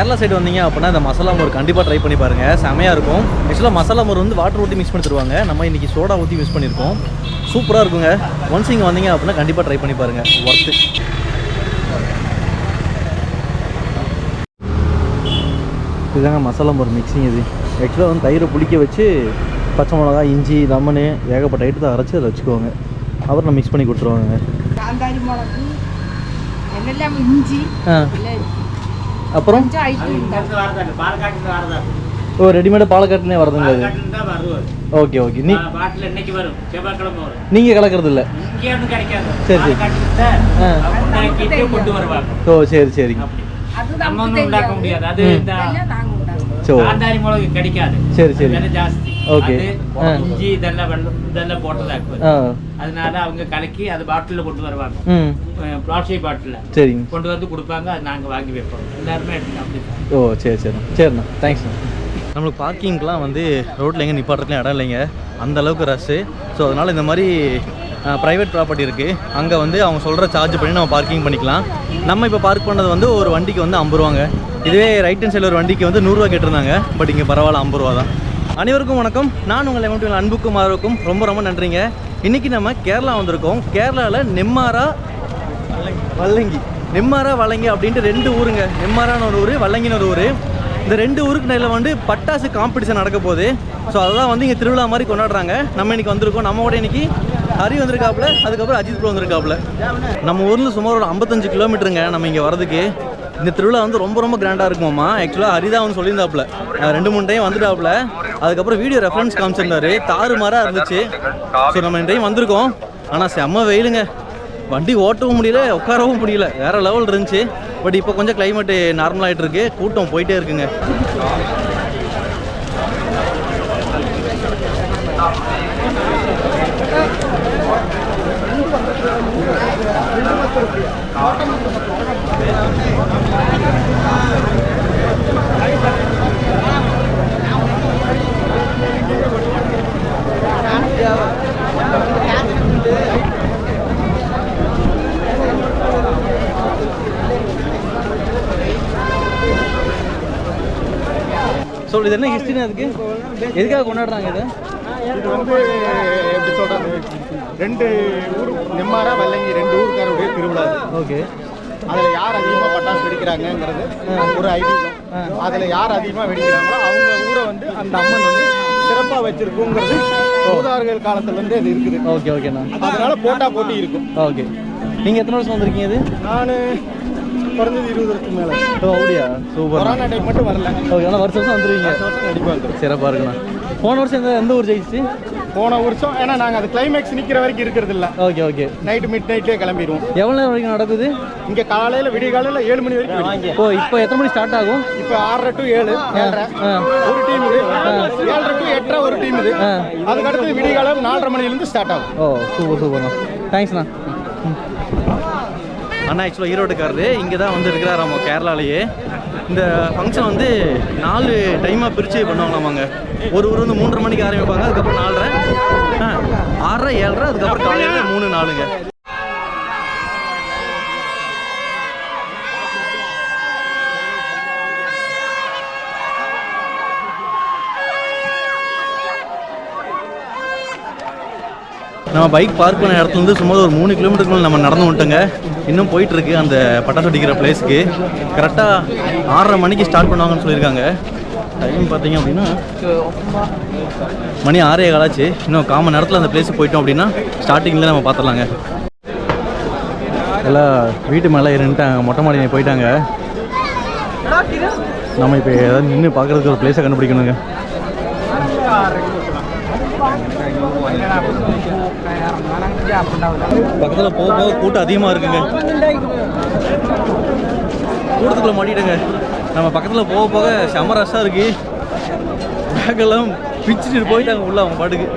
Kerala side வந்தீங்க அப்படின்னா இந்த மசாலா மோர் கண்டிப்பாக ட்ரை பண்ணி பாருங்கள் செமையாக இருக்கும். ஆக்சுவலாக மசாலா மோர் வந்து வாட்டர் ஊற்றி மிக்ஸ் பண்ணி தருவாங்க நம்ம இன்றைக்கி சோடா ஊற்றி மிக்ஸ் பண்ணியிருக்கோம் சூப்பராக இருக்குங்க. ஒன்ஸ் இங்கே வந்தீங்க அப்படின்னா கண்டிப்பாக ட்ரை பண்ணி பாருங்கள் ஒர்த்து இதுதாங்க மசாலா மோர் மிக்சிங் இது. ஆக்சுவலாக வந்து தயிரை புளிக்க வச்சு பச்சை மிளகா இஞ்சி லெமனு ஏகப்பட்ட ஐட்டத்தை அரைச்சி அதை வச்சுக்குவாங்க. அப்புறம் மிக்ஸ் பண்ணி கொடுத்துருவாங்க காந்தாரி மிளகு என்னெல்லாம் இஞ்சி. அப்புறம்? ஓ ரெடிமேடாக பாலக்காட்டுனே வருதுங்க அது? Okay okay. நீ பாட்டில் இன்னைக்கு வரும். செவ்வாய்க்கிழமை வரும். நீங்கள் கலக்கிறது இல்லை சரி, சரி. ஆ. உண்டாக்கிட்டு கொண்டு வருவாங்க. ஓ சரி சரிங்க நம்ம ஒன்றும் உண்டாக்க. முடியாது. அது காந்தாரி மிளகு கிடைக்காது. சரி, சரி. ஜாஸ்தி. இஞ்சி இதெல்லாம் வெள்ளம் இதெல்லாம் போட்டதாக்குவது அதனால அவங்க கலக்கி அது பாட்டிலில் கொண்டு வருவாங்க. பிளாஸ்டிக் பாட்டிலில். சரிங்க. கொண்டு வந்து கொடுப்பாங்க அது நாங்கள் வாங்கி வைப்போம். எல்லாருமே அப்படி. ஓ சரி சரிண்ணா. சரிண்ணா தேங்க்ஸ்ண்ணா நம்மளுக்கு பார்க்கிங்க்கெலாம் வந்து ரோட்டில் எங்கே நிப்பாட்டுறதுலாம் இடம் இல்லைங்க. அந்த அளவுக்கு ரஷ்ஷு ஸோ அதனால் இந்த மாதிரி ப்ரைவேட் ப்ராப்பர்ட்டி இருக்குது அங்கே வந்து அவங்க சொல்கிற சார்ஜ் பண்ணி நம்ம பார்க்கிங் பண்ணிக்கலாம். நம்ம இப்போ பார்க் பண்ணது வந்து ஒரு வண்டிக்கு வந்து ஐம்பது ரூபாங்க. இதுவே ரைட் ஹேண்ட் சைடில் ஒரு வண்டிக்கு வந்து நூறுரூவா கேட்டிருந்தாங்க. பட் இங்கே பரவாயில்ல ஐம்பது ரூபா தான். அனைவருக்கும் வணக்கம். நான் உங்கள் எமௌண்ட் அன்புக்கும் ஆர்வக்கும் ரொம்ப ரொம்ப நன்றிங்க. இன்றைக்கி நம்ம கேரளா வந்திருக்கோம். கேரளாவில் நெம்மாரா வல்லங்கி. நெம்மாரா வல்லங்கி அப்படின்ட்டு ரெண்டு ஊருங்க. நெம்மாரான ஒரு ஊர் வல்லங்கின்னு ஒரு ஊர். இந்த ரெண்டு ஊருக்கு நெல்ல வந்து பட்டாசு காம்படிஷன் நடக்க போகுது. ஸோ அதெல்லாம் வந்து இங்கே திருவிழா மாதிரி கொண்டாடுறாங்க. நம்ம இன்னைக்கு வந்திருக்கோம். நம்ம கூட இன்னைக்கு ஹரி வந்திருக்காப்புல. அதுக்கப்புறம் அஜித் ப்ரோ வந்திருக்காப்புல. நம்ம ஊரில் சுமார் ஒரு ஐம்பத்தஞ்சு கிலோமீட்டருங்க நம்ம இங்கே வரதுக்கு இந்த திருவிழா வந்து ரொம்ப ரொம்ப கிராண்டாக இருக்குமாம்மா. ஆக்சுவலாக ஹரிதா வந்து சொல்லியிருந்தாப்புல. ரெண்டு மூணு டைம் வந்துட்டாப்புல. அதுக்கப்புறம் வீடியோ ரெஃபரன்ஸ் காமிச்சிருந்தாரு. தாறுமாறாக இருந்துச்சு. ஸோ நம்ம இந்த டைம் வந்திருக்கோம். ஆனால் செம்ம வெயிலுங்க. வண்டி ஓட்டவும் முடியல உட்காரவும் முடியல. வேறு லெவல் இருந்துச்சு. பட் இப்போ கொஞ்சம் கிளைமேட் நார்மல் இருக்கு கூட்டம் போயிட்டே இருக்குங்க. ஸோ இது என்ன ஹிஸ்ட்ரினா அதுக்கு? எதுக்காக கொண்டாடுறாங்க இது? இது வந்து எப்படி சொல்றது? ரெண்டு ஊர் நெம்மாரா வல்லங்கி ரெண்டு ஊருக்காருடைய திருவிழா. ஓகே. அதுல யார் அதிகமா பட்டாசு வெடிக்கிறாங்கங்கிறது ஒரு ஐதீகம். அதுல யார் அதிகமா வெடிக்கிறாங்களோ அவங்க ஊரை வந்து அந்த அம்மன் வந்து சிறப்பா வச்சிருக்குங்கிறது மூதார்கள் காலத்துல இருந்து அது இருக்குது. ஓகே ஓகேண்ணா. அதனால போட்டா போட்டி இருக்கும். ஓகே. நீங்கள் எத்தனை வருஷம் வந்திருக்கீங்க இது? நான் குறைஞ்சது இருபது வருஷத்துக்கு மேல. ஓ அப்படியா? சூப்பர். கொரோனா டைம் மட்டும் வரல. ஓகே ஆனால் வருஷம் வருஷம் வந்துருவீங்க? வருஷம் சிறப்பாக இருக்குண்ணா. போன வருஷம் எந்த எந்த ஊர் ஜெயிச்சு? போன வருஷம் ஏன்னா நாங்க அது கிளைமேக்ஸ் நிக்கிற வரைக்கும் இருக்கிறது இல்ல. Okay okay. நைட்டு மிட் நைட்லயே கிளம்பிடுவோம் எவ்வளோ நேரம் வரைக்கும் நடக்குது? இங்க காலையில விடிய காலையில ஏழு மணி வரைக்கும். ஓ இப்போ எத்தனை மணி ஸ்டார்ட் ஆகும்? இப்போ ஆறரை டு ஏழு ஏழரை. ஒரு டீம் இது. ஏழரை டு எட்டரை ஒரு டீம் இது. அதுக்கு அடுத்து விடிய காலம் நாலரை மணிலேருந்து ஸ்டார்ட் ஆகும். ஓ சூப்பர் சூப்பர்ண்ணா. தேங்க்ஸ்ண்ணா அண்ணா ஆக்சுவலாக ஈரோடுக்காரரு. இங்கே தான் வந்து இருக்கிறாராமா கேரளாலேயே. இந்த ஃபங்க்ஷன் வந்து நாலு டைமாக பிரித்து பண்ணுவாங்களாமாங்க. ஒரு ஊர் வந்து மூன்றரை மணிக்கு ஆரம்பிப்பாங்க அதுக்கப்புறம் நாலரை. ஆ ஆறரை ஏழரை அதுக்கப்புறம் காலையில் மூணு நாலுங்க. நம்ம பைக் பார்க் பண்ண இடத்துல இருந்து சுமார் ஒரு மூணு கிலோமீட்டருக்கு மேலே நம்ம நடந்து வந்துட்டோங்க. இன்னும் போயிட்டுருக்கு அந்த பட்டாசு அடிக்கிற பிளேஸ்க்கு கரெக்டாக ஆறரை மணிக்கு ஸ்டார்ட் பண்ணுவாங்கன்னு சொல்லியிருக்காங்க. டைம் பார்த்தீங்க அப்படின்னா மணி ஆறே காலாச்சு இன்னும் காமன் நேரத்தில் அந்த பிளேஸுக்கு போயிட்டோம் அப்படின்னா ஸ்டார்டிங்கில் நம்ம பார்த்துடலாங்க எல்லாம் வீட்டு மேலே இருந்துட்டாங்க மொட்டை மாடி போயிட்டாங்க. நம்ம இப்போ ஏதாவது நின்று பார்க்குறதுக்கு ஒரு பிளேஸை கண்டுபிடிக்கணுங்க. பக்கத்தில் போக போக கூட்டம் அதிகமாக இருக்குங்க. கூட்டத்துக்குள்ள மாட்டிட்டேங்க. நம்ம பக்கத்தில் போக போக செம ரஷ்ஷாக இருக்கு. பேக்கெல்லாம் பிச்சுட்டு போயிட்டாங்க உள்ள அவங்க பாட்டுக்கு.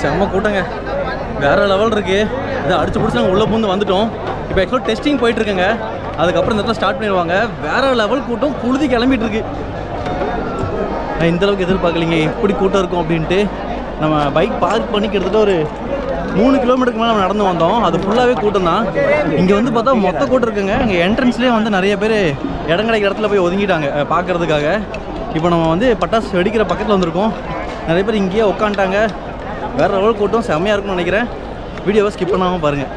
செம்ம கூட்டங்க. வேற லெவல் இருக்கு. இதை அடிச்சு பிடிச்சி நாங்கள் உள்ளே பூந்து வந்துட்டோம். இப்போ ஆக்சுவலாக டெஸ்டிங் போயிட்டுருக்கேங்க. அதுக்கப்புறம் இந்த இடத்துல ஸ்டார்ட் பண்ணிடுவாங்க. வேற லெவல் கூட்டம் புழுதி கிளம்பிட்டு இருக்கு நான் இந்த அளவுக்கு எதிர்பார்க்கலைங்க. எப்படி கூட்டம் இருக்கும் அப்படின்ட்டு நம்ம பைக் பார்க் பண்ணி கிட்டத்தட்ட ஒரு மூணு கிலோமீட்டருக்கு மேலே நம்ம நடந்து வந்தோம். அது ஃபுல்லாகவே கூட்டம் தான். இங்கே வந்து பார்த்தா மொத்த கூட்டம் இருக்குங்க. இங்கே என்ட்ரன்ஸ்லேயே வந்து நிறைய பேர் இடம் கிடைக்கிற இடத்துல போய் ஒதுங்கிட்டாங்க பார்க்குறதுக்காக. இப்போ நம்ம வந்து பட்டாசு வெடிக்கிற பக்கத்தில் வந்திருக்கோம். நிறைய பேர் இங்கேயே உட்காந்துட்டாங்க. வேற லெவல் கூட்டம் செம்மையாக இருக்கும்னு நினைக்கிறேன். வீடியோவை ஸ்கிப் பண்ணாமல் பாருங்கள்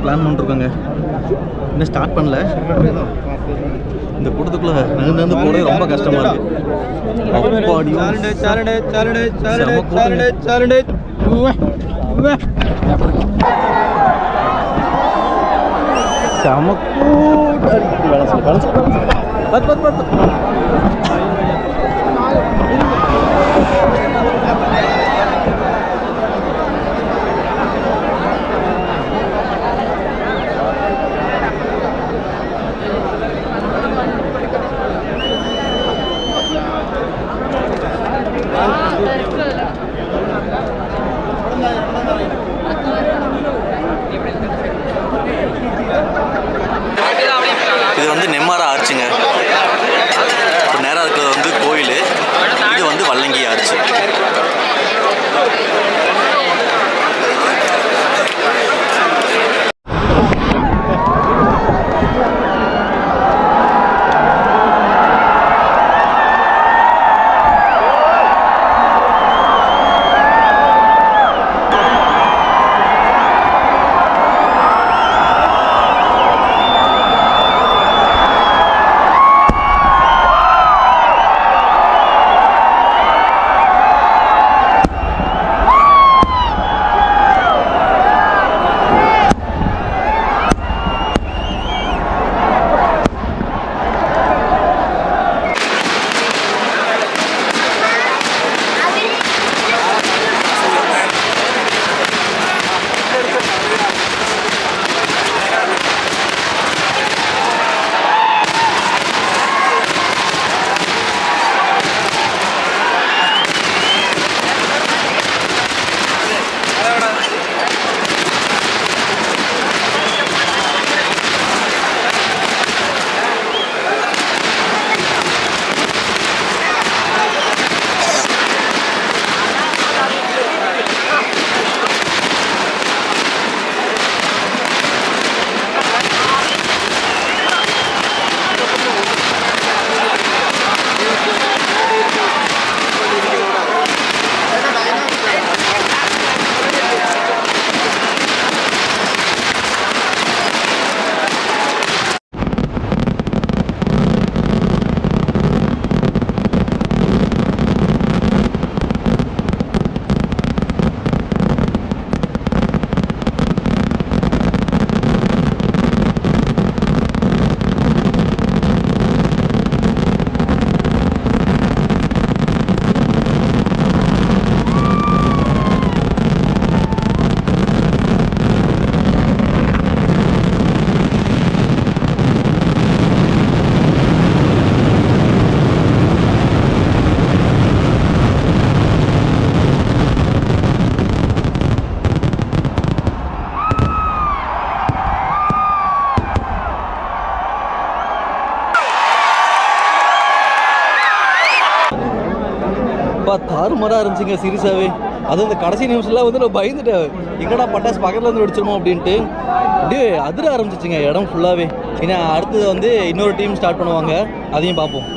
தான் பிளான் பண்ணிருக்கோங்க. இன்னும் ஸ்டார்ட் பண்ணல. இந்த கூட்டத்துக்குள்ள நகர்ந்து வந்து போகிறது ரொம்ப கஷ்டமா இருக்கு. அப்பாடியும் செம கூட்டம் அப்பா இருந்துச்சுங்க சீரியஸாகவே அதுவும் இந்த கடைசி நிமிஷம்லாம் வந்து நான் பயந்துட்டேன். எங்கடா பட்டாசு பக்கத்தில் வந்து வெடிச்சிருமோ அப்படின்ட்டு. அப்படியே அதிர ஆரம்பிச்சிச்சுங்க இடம் ஃபுல்லாகவே ஏன்னா அடுத்தது வந்து இன்னொரு டீம் ஸ்டார்ட் பண்ணுவாங்க. அதையும் பார்ப்போம்.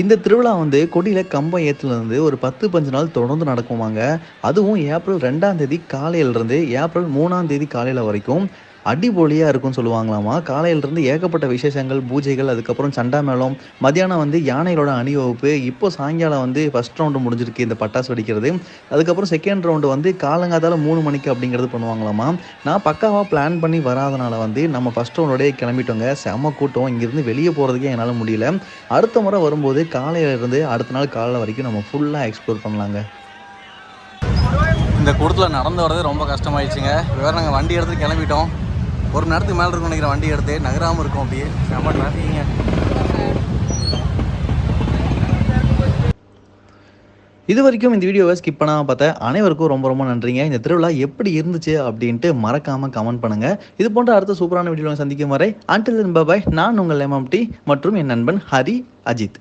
இந்த திருவிழா வந்து கொடியில் கம்பம் ஏற்றுலேருந்து ஒரு பத்து பஞ்சு நாள் தொடர்ந்து நடக்குமாங்க. அதுவும் ஏப்ரல் ரெண்டாம் தேதி காலையிலேருந்து ஏப்ரல் மூணாம் தேதி காலையில் வரைக்கும் அடிபொலியாக இருக்கும்னு சொல்லுவாங்களாமா? காலையிலேருந்து ஏகப்பட்ட விசேஷங்கள் பூஜைகள் அதுக்கப்புறம் சண்டா மேளம் மத்தியானம் வந்து யானைகளோட அணிவகுப்பு இப்போ சாயங்காலம் வந்து ஃபஸ்ட் ரவுண்டு முடிஞ்சிருக்கு இந்த பட்டாசு வெடிக்கிறது. அதுக்கப்புறம் செகண்ட் ரவுண்டு வந்து காலங்காத்தால மூணு மணிக்கு அப்படிங்கிறது பண்ணுவாங்களாமா? நான் பக்காவாக பிளான் பண்ணி வராதனால வந்து நம்ம ஃபஸ்ட் ரவுண்டோடய கிளம்பிட்டோங்க. செம கூட்டம். இங்கேருந்து வெளியே போகிறதுக்கே என்னால் முடியல. அடுத்த முறை வரும்போது காலையிலேருந்து அடுத்த நாள் காலையில் வரைக்கும் நம்ம ஃபுல்லாக எக்ஸ்ப்ளோர் பண்ணலாங்க. இந்த கூட்டத்தில் நடந்து வர்றது ரொம்ப கஷ்டமாயிடுச்சுங்க. வேறு நாங்கள் வண்டி எடுத்து கிளம்பிட்டோம். ஒரு நேரத்துக்கு மேலே இருக்கும் நினைக்கிறேன். வண்டி எடுத்து நகராமல் இருக்கும் அப்படியே. செம்ம டிராஃபிக்குங்க இது வரைக்கும் இந்த வீடியோவை ஸ்கிப் பண்ணாமல் பார்த்த அனைவருக்கும் ரொம்ப ரொம்ப நன்றிங்க. இந்த திருவிழா எப்படி இருந்துச்சு அப்படின்ட்டு மறக்காமல் கமெண்ட் பண்ணுங்கள் இது போன்ற அடுத்த சூப்பரான வீடியோவை சந்திக்கும் வரை அன்டில் பாய் நான் உங்கள் எம்எம்டி மற்றும் என் நண்பன் ஹரி அஜித்.